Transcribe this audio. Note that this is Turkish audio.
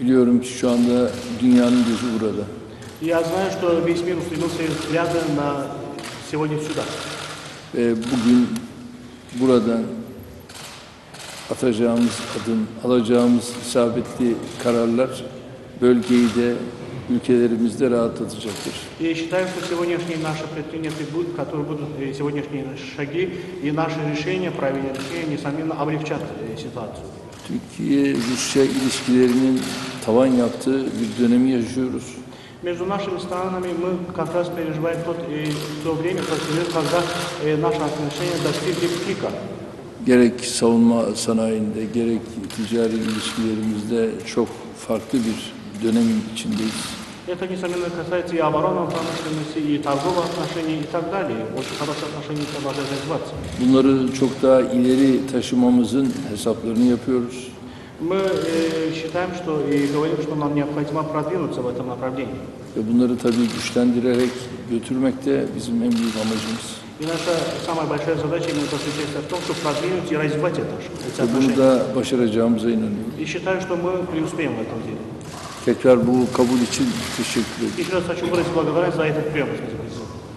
Biliyorum ki şu anda dünyanın gözü burada. Я знаю, что весь мир устремил свои взгляды на сегодня сюда. Ve bugün buradan atacağımız adım, alacağımız isabetli kararlar bölgeyi de ülkelerimizde rahatlatacaktır. И считаю, что сегодняшние наши предпринятые будут, которые будут э, сегодняшние шаги и наши решения, правильные решения, несомненно, облегчат э, ситуацию. Türkiye-Rusya ilişkilerinin tavan yaptığı bir dönemi yaşıyoruz. Между нашими странами мы как раз переживаем тот, э, то время, тот период, когда э, наши отношения достигли пика. Gerek savunma sanayinde, gerek ticari ilişkilerimizde çok farklı bir dönemin içindeyiz. Это, nесомненно, касается и оборонной промышленности, и торговых отношений, и так далее. Очень хорошие отношения продолжают развиваться. Bunları çok daha ileri taşımamızın hesaplarını yapıyoruz. Мы э, считаем, что и говорим, что нам необходимо продвинуться в этом направлении. Ve bunları tabii güçlendirerek götürmek de bizim en büyük amacımız. И наша самая большая задача именно заключается в том, чтобы продвинуть и развивать это, эти Ve bunu отношения. da başaracağımıza inanıyorum. И считаю, что мы преуспеем в этом деле. Tekrar bu kabul için teşekkür ederim. İcra Cumhuriyeti Bakanı'na zayıf etmiyor?